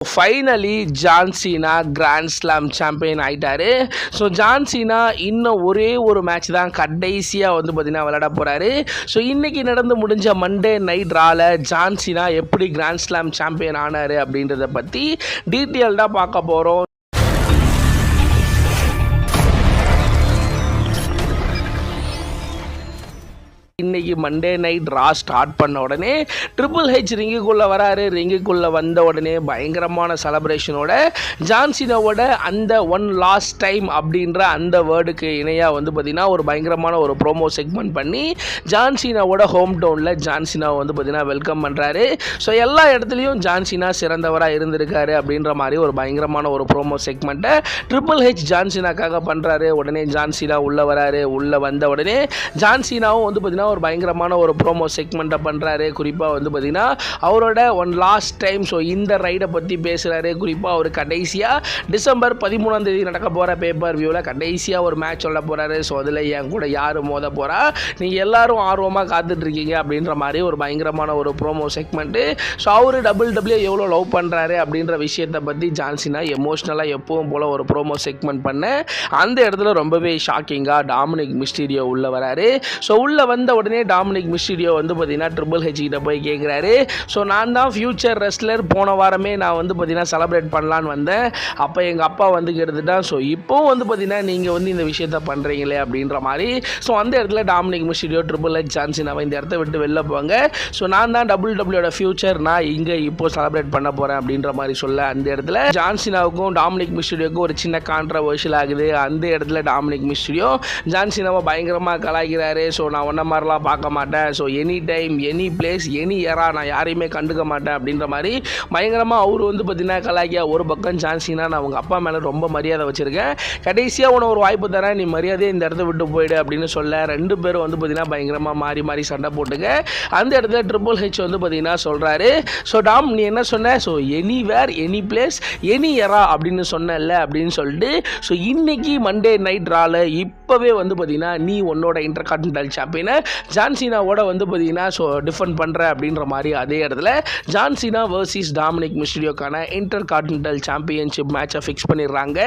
Finally John Cena grand slam champion ஆயிட்டாரு. So John Cena இன்னும் ஒரே ஒரு மேட்ச் தான் கடைசியாக வந்து பார்த்தீங்கன்னா விளையாட போகிறாரு ஸோ இன்றைக்கி நடந்து முடிஞ்ச மண்டே நைட் ரால ஜான்சீனா எப்படி கிராண்ட் ஸ்லாம் சாம்பியன் ஆனார் அப்படின்றத பற்றி டீட்டெயில்டாக பார்க்க போகிறோம் இன்னைக்கு மண்டே நைட் ரா ஸ்டார்ட் பண்ண உடனே ட்ரிபிள் ஹெச் ரிங்குக்குள்ளே வராரு. ரிங்குக்குள்ளே வந்த உடனே பயங்கரமான செலப்ரேஷனோட ஜான்சினோவோட அந்த ஒன் லாஸ்ட் டைம் அப்படின்ற அந்த வேர்டுக்கு இணையாக வந்து பார்த்திங்கன்னா ஒரு பயங்கரமான ஒரு ப்ரோமோ செக்மெண்ட் பண்ணி ஜான்சினாவோட ஹோம் டவுனில் ஜான்சினாவை வந்து பார்த்திங்கன்னா வெல்கம் பண்ணுறாரு ஸோ எல்லா இடத்துலையும் ஜான்சினா சிறந்தவராக இருந்திருக்காரு அப்படின்ற மாதிரி ஒரு பயங்கரமான ஒரு ப்ரோமோ செக்மெண்ட்டை ட்ரிபிள் ஹெச் ஜான்சினாக்காக பண்ணுறாரு உடனே ஜான்சினா உள்ளே வராரு. உள்ளே வந்த உடனே ஜான்சினாவும் வந்து பார்த்திங்கன்னா ஒரு பயங்கரமான ஒரு ப்ரோமோ செக்மெண்ட்டை பண்ணுறாரு குறிப்பாக வந்து பார்த்திங்கன்னா அவரோட ஒன் லாஸ்ட் டைம் ஸோ இந்த ரைடை பற்றி பேசுகிறாரு குறிப்பாக அவர் கடைசியாக டிசம்பர் பதிமூணாம் தேதி நடக்க போகிற பேப்பர் வியூவில் கடைசியாக ஒரு மேட்ச் சொல்ல போகிறாரு ஸோ அதில் என் கூட யார் மோத போகிறா நீங்கள் எல்லாரும் ஆர்வமாக காத்துட்ருக்கீங்க அப்படின்ற மாதிரி ஒரு பயங்கரமான ஒரு ப்ரோமோ செக்மெண்ட்டு ஸோ அவர் டபுள் டபுள்யூ எவ்வளோ லவ் பண்ணுறாரு அப்படின்ற விஷயத்தை பற்றி ஜான்சினா எமோஷ்னலாக எப்பவும் போல் ஒரு ப்ரோமோ செக்மெண்ட் பண்ண அந்த இடத்துல ரொம்பவே ஷாக்கிங்காக டாமினிக் மிஸ்டீரியோ உள்ளே வராரு. ஸோ உள்ளே வந்த உடனே டாமினிக் மிஸ்டீரியோ வந்து பார்த்தீங்கன்னா ட்ரிபிள் ஹெச் கிட்ட போய் கேட்குறாரு ஸோ நான் தான் ஃபியூச்சர் ரெஸ்லர் போன வாரமே நான் வந்து பார்த்திங்கன்னா செலப்ரேட் பண்ணலான்னு வந்தேன். அப்போ எங்கள் அப்பா வந்து கெடுத்துட்டான் ஸோ இப்போவும் வந்து பார்த்திங்கன்னா நீங்கள் வந்து இந்த விஷயத்த பண்ணுறீங்களே அப்படின்ற மாதிரி. ஸோ அந்த இடத்துல டாமினிக் மிஸ்டீரியோ ட்ரிபிள் ஹெச் ஜான்சினாவை இந்த இடத்த விட்டு வெளில போவாங்க. ஸோ நான் தான் டபுள் டபுள்யூட ஃபியூச்சர் நான் இங்கே இப்போ செலப்ரேட் பண்ண போகிறேன் அப்படின்ற மாதிரி சொல்ல அந்த இடத்துல. ஜான்சினாவுக்கும் டாமினிக் மிஸ்டீரியோக்கும் ஒரு சின்ன கான்ட்ரவர்ஷியல் ஆகுது. அந்த இடத்துல டாமினிக் மிஸ்டீரியோ ஜான்சினாவை பயங்கரமாக கலாய்க்கிறாரு. ஸோ நான் ஒன்றை மாதிரிலாம் பார்க்க மாட்டேன். So any time any place any era நான் யாரையுமே கண்டுக்க மாட்டேன் அப்படின்ற மாதிரி பயங்கரமாக அவர் வந்து பார்த்தீங்கன்னா கலாய்க்கியா ஒரு பக்கம் சான்ஸினா நான் அவங்க அப்பா மேலே ரொம்ப மரியாதை வச்சுருக்கேன். கடைசியாக உன ஒரு வாய்ப்பு தரேன் நீ மரியாதையை இந்த இடத்த விட்டு போயிடு அப்படின்னு சொல்ல ரெண்டு பேரும் வந்து பார்த்தீங்கன்னா பயங்கரமாக மாறி மாறி சண்டை போட்டுங்க அந்த இடத்துல ட்ரிபிள் ஹெச் வந்து பார்த்தீங்கன்னா சொல்கிறாரு ஸோ டாம் நீ என்ன சொன்ன? So anywhere any place any era அப்படின்னு சொன்னல அப்படின்னு சொல்லிட்டு ஸோ இன்னைக்கு மண்டே நைட் ரால இப்போவே வந்து பார்த்தீங்கன்னா நீ உன்னோட இன்டர் கான்டினல் சாம்பியனை ஜான்சீனாவோட வந்து பார்த்தீங்கன்னா ஸோ டிஃபெண்ட் பண்ணுறேன் அப்படின்ற மாதிரி அதே இடத்துல ஜான்சீனா வர்சஸ் டாமினிக் மிஸ்டியோக்கான இன்டர் கான்டினென்டல் சாம்பியன்ஷிப் மேட்சை ஃபிக்ஸ் பண்ணிடுறாங்க.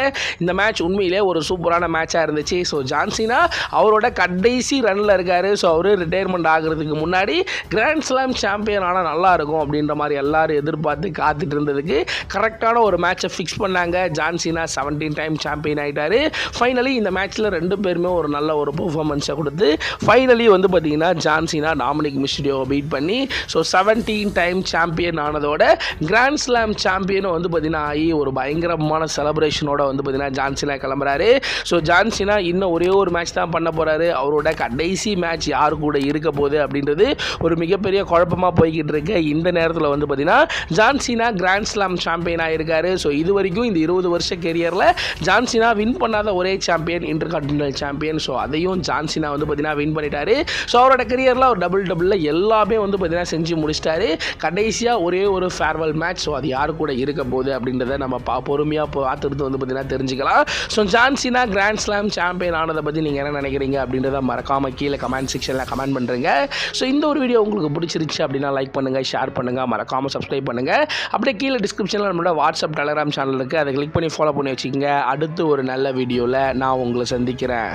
இந்த மேட்ச் உண்மையிலே ஒரு சூப்பரான மேட்சாக இருந்துச்சு. ஸோ ஜான்சீனா அவரோட கடைசி ரன்னில் இருக்கார். ஸோ அவர் ரிட்டையர்மெண்ட் ஆகிறதுக்கு முன்னாடி கிராண்ட் ஸ்லாம் சாம்பியன் ஆனால் நல்லா இருக்கும் அப்படின்ற மாதிரி எல்லோரும் எதிர்பார்த்து காத்துட்டு இருந்ததுக்கு கரெக்டான ஒரு மேட்சை ஃபிக்ஸ் பண்ணாங்க. John Cena seventeen time champion ஆகிட்டார் ஃபைனலி இந்த மேட்ச்சில் ரெண்டு பேருமே ஒரு நல்ல ஒரு பெர்ஃபார்மன்ஸை கொடுத்து ஃபைனலி வந்து பார்த்தீங்கன்னா ஜான்சினா டாமினிக் மிஸ்டியோவை பீட் பண்ணி ஸோ செவன்டீன் டைம் சாம்பியன் ஆனதோட கிராண்ட் ஸ்லாம் சாம்பியனும் வந்து பார்த்தீங்கன்னா ஆகி ஒரு பயங்கரமான செலப்ரேஷனோட வந்து பார்த்தீங்கன்னா ஜான்சினா கிளம்புறாரு. ஸோ ஜான்சினா இன்னும் ஒரே ஒரு மேட்ச் தான் பண்ண போகிறாரு அவரோட கடைசி மேட்ச் யார் கூட இருக்க போகுது அப்படின்றது ஒரு மிகப்பெரிய குழப்பமாக போய்கிட்டு இருக்கு. இந்த நேரத்தில் வந்து பார்த்தீங்கன்னா John Cena grand slam champion ஆகிருக்காரு so இது வரைக்கும் இந்த இருபது வருஷ கெரியரில் ஜான்சினா வின் பண்ணாத ஒரே champion intercontinental champion so அதையும் ஜான்சினா வந்து பார்த்தீங்கன்னா வின் பண்ணிட்டாரு. ஸோ அவரோட கரியரில் அவர் டபுள் டபுளில் எல்லாமே வந்து பார்த்திங்கன்னா செஞ்சு முடிச்சிட்டாரு. கடைசியாக ஒரே ஒரு ஃபேர்வெல் மேட்ச் ஸோ அது யார் கூட இருக்க போகுது அப்படின்றத நம்ம பா பொறுமையாக பார்த்துட்டு வந்து பார்த்தீங்கன்னா தெரிஞ்சுக்கலாம். So John Cena grand slam champion ஆனதை பற்றி நீங்கள் என்ன நினைக்கிறீங்க அப்படின்றத மறக்காமல் கீழே கமெண்ட் செக்ஷனில் கமெண்ட் பண்ணுறீங்க ஸோ இந்த ஒரு வீடியோ உங்களுக்கு பிடிச்சிருச்சு அப்படின்னா லைக் பண்ணுங்கள் ஷேர் பண்ணுங்கள் மறக்காமல் சப்ஸ்கிரைப் பண்ணுங்கள் அப்படியே கீழே டிஸ்கிரிப்ஷனில் நம்மளோட வாட்ஸ்அப் டெலகிராம் சேனல் இருக்குது அதை கிளிக் பண்ணி ஃபாலோ பண்ணி வச்சுக்கோங்க. அடுத்து ஒரு நல்ல வீடியோவில் நான் உங்களை சந்திக்கிறேன்.